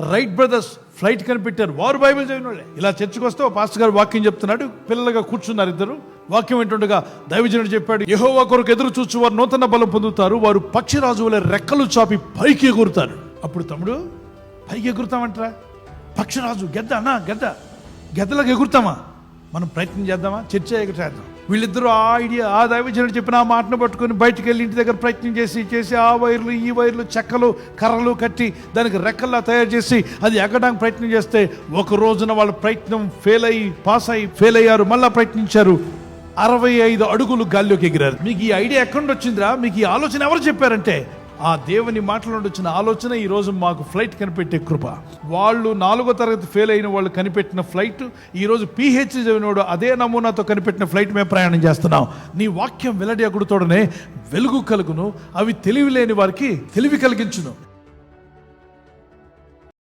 Right brothers flight కనిపెట్టారు. వారు Bible చదివిన వాళ్ళే ఇలా చర్చకు వస్తే ఓ పాస్టర్ గారు వాక్యం చెప్తున్నాడు. పిల్లలుగా కూర్చున్నారు ఇద్దరు. వాక్యం ఏంటుండగా దైవజనుడు చెప్పాడు యహోవా కొరకు ఎదురు చూచి వారు నూతన బలం పొందుతారు. వారు పక్షిరాజు వల్ల రెక్కలు చాపి పైకి ఎగురుతారు. అప్పుడు తమ్ముడు పైకి ఎగురుతామంటరా? పక్షిరాజు గెద్ద అన్నా గెద్ద. గెద్దలకు ఎగురుతామా? మనం ప్రయత్నం చేద్దామా? చర్చ చేద్దాం వీళ్ళిద్దరూ ఆ ఐడియా ఆ దైవజనుడు చెప్పిన ఆ మాటను పట్టుకొని బయటికి వెళ్ళి ఇంటి దగ్గర ప్రయత్నం చేసి చేసి ఆ వైర్లు ఈ వైర్లు చెక్కలు కర్రలు కట్టి దానికి రెక్కల్లా తయారు చేసి అది ఎక్కడానికి ప్రయత్నం చేస్తే ఒక రోజున వాళ్ళ ప్రయత్నం ఫెయిల్ అయ్యి పాస్ అయ్యి ఫెయిల్ అయ్యారు. మళ్ళీ ప్రయత్నించారు. అరవై ఐదు అడుగులు గాల్లోకి ఎగిరారు. మీకు ఈ ఐడియా ఎక్కడి వచ్చిందిరా మీకు ఈ ఆలోచన ఎవరు చెప్పారంటే ఆ దేవుని మాటల నుండి వచ్చిన ఆలోచన ఈరోజు మాకు ఫ్లైట్ కనిపెట్టే కృప. వాళ్ళు నాలుగో తరగతి ఫెయిల్ అయిన వాళ్ళు కనిపెట్టిన ఫ్లైట్ ఈ రోజు పిహెచ్డి చదివినోడు అదే నమూనాతో కనిపెట్టిన ఫ్లైట్ మేము ప్రయాణం చేస్తున్నాం. నీ వాక్యం వెల్లడి అగుడుతోడనే వెలుగు కలుగును అవి తెలివి లేని వారికి తెలివి కలిగించును.